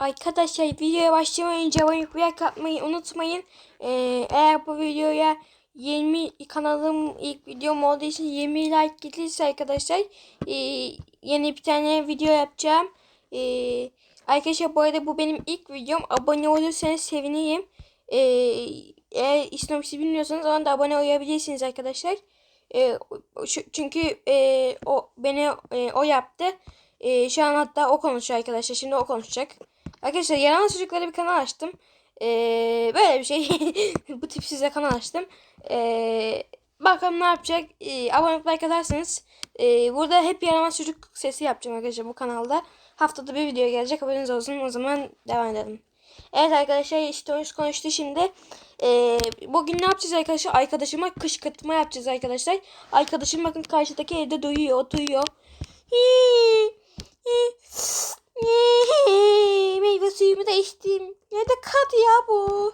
Arkadaşlar videoya başlamadan abone like atmayı unutmayın. Ee, eğer bu videoya 20 kanalım ilk videom olduğu için 20 like gelirse arkadaşlar ee, yeni bir tane video yapacağım. Ee, arkadaşlar bu arada bu benim ilk videom. Abone olursanız sevinirim. Ee, eğer İslamcı bilmiyorsanız ona da abone olabilirsiniz arkadaşlar. Ee, şu, çünkü ee, o beni ee, o yaptı. Ee, şu an hatta o konuşuyor arkadaşlar. Şimdi o konuşacak. Arkadaşlar yaran çocuklara bir kanal açtım. Ee, böyle bir şey. Bu tip size kanal açtım. Ee, bakalım ne yapacak. Ee, abone olup like atarsanız. Ee, burada hep yaramaz çocuk sesi yapacağım arkadaşlar bu kanalda. Haftada bir video gelecek. Haberiniz olsun. O zaman devam edelim. Evet arkadaşlar işte oyuncu konuştu şimdi. Ee, bugün ne yapacağız arkadaşlar? Arkadaşıma kışkırtma yapacağız arkadaşlar. Arkadaşım bakın karşıdaki evde duyuyor, oturuyor. Hii, hii. Meyve suyumu da içtim. Nerede kaldı ya bu?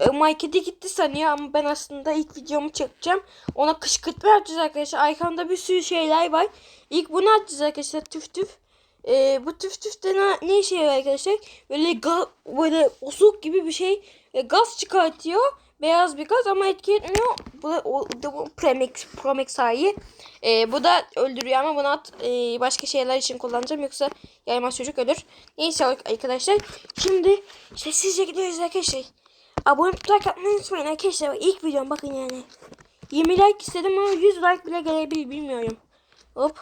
E, Markete gitti sanıyor ama ben aslında ilk videomu çekeceğim. Ona kışkırtma yapacağız arkadaşlar. Arkamda bir sürü şeyler var. İlk bunu atacağız arkadaşlar tüf tüf. E, bu tüf tüf de ne, ne işe yarıyor arkadaşlar? Böyle böyle osuk gibi bir şey e, gaz çıkartıyor. Beyaz bir gaz ama etki etmiyor. Bu o, bu Promex, Promex sahi. E, bu da öldürüyor ama bunu at, e, başka şeyler için kullanacağım. Yoksa yaymaz çocuk ölür. Neyse arkadaşlar. Şimdi sessizce gidiyoruz arkadaşlar. Abone olup like atmayı unutmayın arkadaşlar. İlk videom bakın yani. 20 like istedim ama 100 like bile gelebilir bilmiyorum. Hop.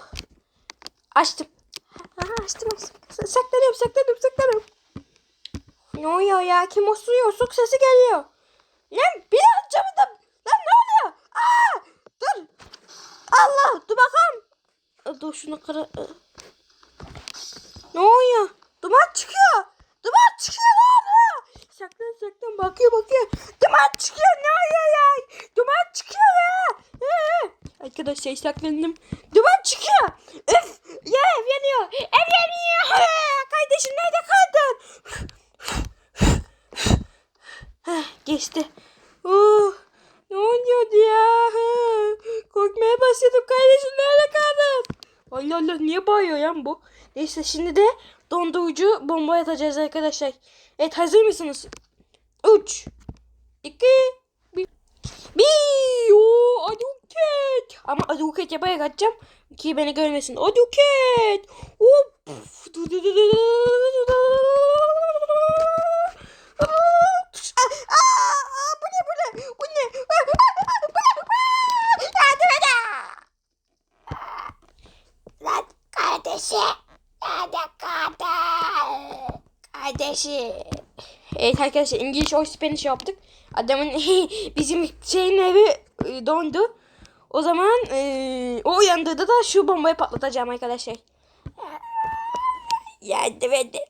Açtım. Aha, açtım açtım. Saklanıyorum saklanıyorum saklanıyorum. Ne oluyor ya? Kim osuruyor? Sok sesi geliyor. Lan bir at camından. Lan ne oluyor? Aa! Dur. Allah dur bakalım. Dur şunu kara... Ne oluyor? Duman çıkıyor. Duman çıkıyor lan. Saklan saklan bakıyor bakıyor. Duman çıkıyor ne oluyor ya? Duman çıkıyor ya. Ee, Arkadaşlar saklandım. Duman çıkıyor. Üf ya yanıyor. Ee, Kardeşim nerede kaldın? Heh, geçti. Oh, ne oluyordu ya? Korkmaya başladım kardeşim nerede kaldın? Allah Allah niye bağırıyor ya bu? Neyse şimdi de dondurucu bomba atacağız arkadaşlar. Evet hazır mısınız? 3 2 1 Bir o aduket. Ama aduket yaparak atacağım ki beni görmesin. Aduket. Hop. Du- du- du- du- du- du- du- Aa, aa, aa, bu ne bu ne? Bu ne? Aa, aa, aa, bu ne? Aa, Yardım edin. Lan kardeşi. Nerede kaldı? Kardeşi. Evet arkadaşlar İngiliz or Spanish yaptık. Adamın bizim şeyin evi e, dondu. O zaman e, o uyandığında da şu bombayı patlatacağım arkadaşlar. Yardım edin.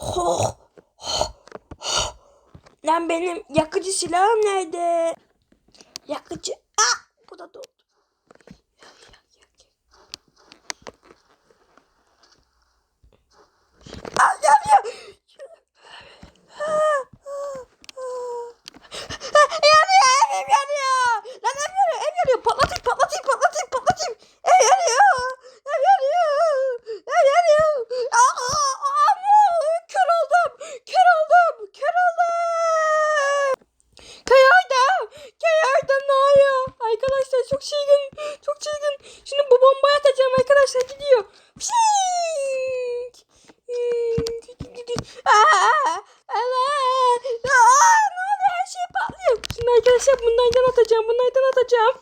Oh, oh, oh. Lan benim yakıcı silahım nerede? Yakıcı. Ah, bu da dondu. Ah, yanıyor. Ah, ah, ah. yanıyor evim yanıyor. Lan ev yanıyor ev yanıyor. Patlatayım patlatayım patlatayım patlatayım. Ev yanıyor. Ev yanıyor. Ev yanıyor. Aa, aa, aa, kör oldum. Kör oldum. Kör oldum. Kör oldum. Kör oldum ne oluyor? Arkadaşlar çok çılgın. Çok çılgın. Şimdi bu bombayı atacağım arkadaşlar gidiyor. Pşink. Aa, Allah. Aa, ne oluyor her şey patlıyor. Şimdi arkadaşlar bunlardan atacağım bunlardan atacağım.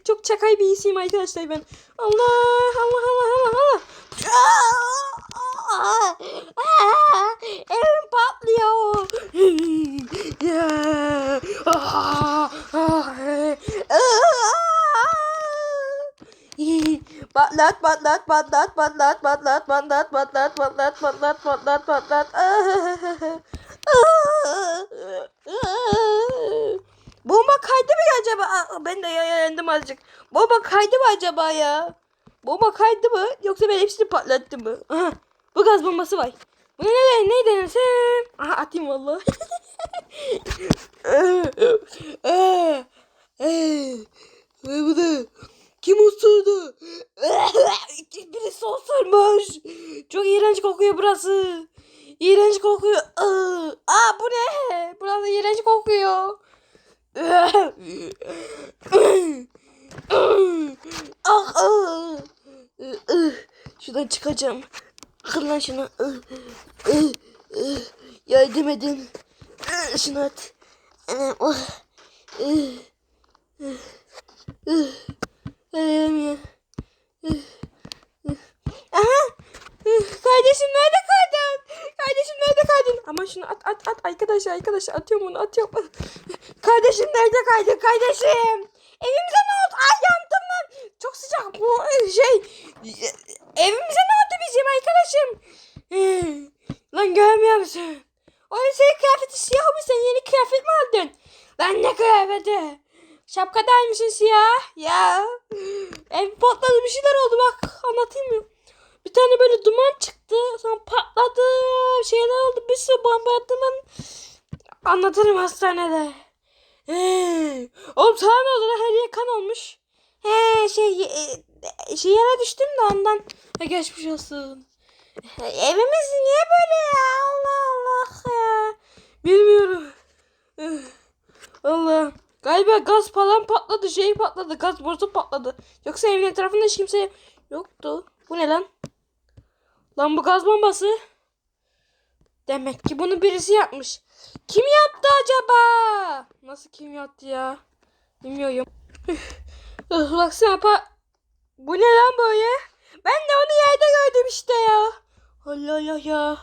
Çok çakay bir isiyim arkadaşlar ben. Allah Allah Allah Allah Allah. Evim patlıyor. Patlat patlat patlat patlat patlat patlat patlat patlat patlat patlat patlat. Bomba kaydı mı acaba? Ben de yayandım azıcık. Bomba kaydı mı acaba ya? Bomba kaydı mı? Yoksa ben hepsini patlattım mı? Aha, bu gaz bombası var. Bu ne ne, ne denesem? Aha atayım valla. Bu da kim osurdu? Birisi osurmuş. Çok iğrenç kokuyor burası. İğrenç kokuyor. Iı. Aa bu ne? Burada iğrenç kokuyor. Ah, ah. Şuradan çıkacağım. Kır lan şunu. Yardım edin. Şunu at. Oh. Aha. Kardeşim nerede kaldın? Kardeşim nerede kaldın? Ama şunu at at at arkadaşlar arkadaşlar atıyorum onu atıyorum. Kardeşim nerede kaldın kardeşim? Evimize ne oldu? Ay yandım lan. Çok sıcak bu şey. Evimize ne oldu bizim arkadaşım? Lan görmüyor musun? O senin kıyafeti siyah mı? Sen yeni kıyafet mi aldın? Ben ne kıyafeti? Şapkadaymışsın siyah. Ya. Ev patladı bir şeyler oldu bak. Anlatayım mı? Bir tane böyle duman çıktı. Sonra patladı. Şeyler oldu. Bir sürü bomba attım ben. Anlatırım hastanede. Sana ne oldu? Her yer kan olmuş. He şey e, şey yere düştüm de ondan. Ha, geçmiş olsun. Evimiz niye böyle ya? Allah Allah ya. Bilmiyorum. Allah. Galiba gaz falan patladı. Şey patladı. Gaz borusu patladı. Yoksa evin etrafında hiç kimse yoktu. Bu ne lan? Lan bu gaz bombası. Demek ki bunu birisi yapmış. Kim yaptı acaba? Nasıl kim yaptı ya? Bilmiyorum. Baksana pa. Bu ne lan böyle? Ben de onu yerde gördüm işte ya. Allah Allah ya.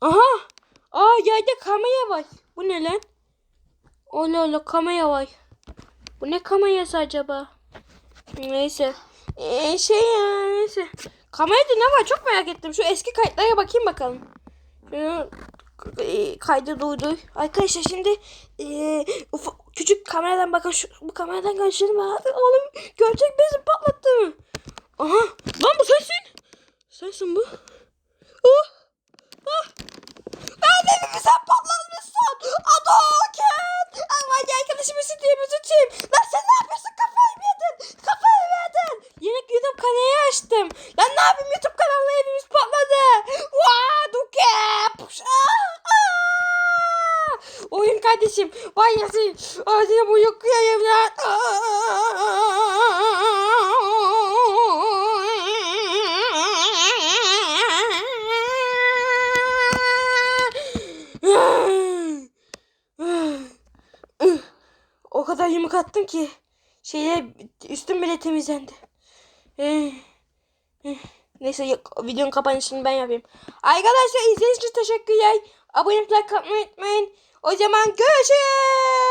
Aha. Aa yerde kamera var. Bu ne lan? Allah Allah kamera var. Bu ne kamerası acaba? Neyse. Ee, şey ya neyse. Kamerada ne var çok merak ettim. Şu eski kayıtlara bakayım bakalım. Şunu e, kaydı duydu. Arkadaşlar şimdi e, ufak, küçük kameradan bakın şu bu kameradan görüşelim abi. Oğlum görecek bizi patlattı mı? Aha lan bu sensin. Sensin bu. Oh. Ah. Lan evimi sen patlatmışsın. Adoket. Ama arkadaşımı siteyim tutayım. Lan sen ne yapıyorsun kafayı mı yedin? Kafayı mı yedin? Yeni YouTube kanalı açtım. Lan ne yapayım YouTube kanalına evimiz patladı. Vaa Duket. Oyun kardeşim. Yazayım. Ağzına bu yıkayayım lan. O kadar yumruk attım ki şeye üstüm bile temizlendi. Neyse videonun kapanışını ben yapayım. Arkadaşlar izlediğiniz için teşekkürler. Abone olmayı like atmayı unutmayın. O zaman görüşürüz.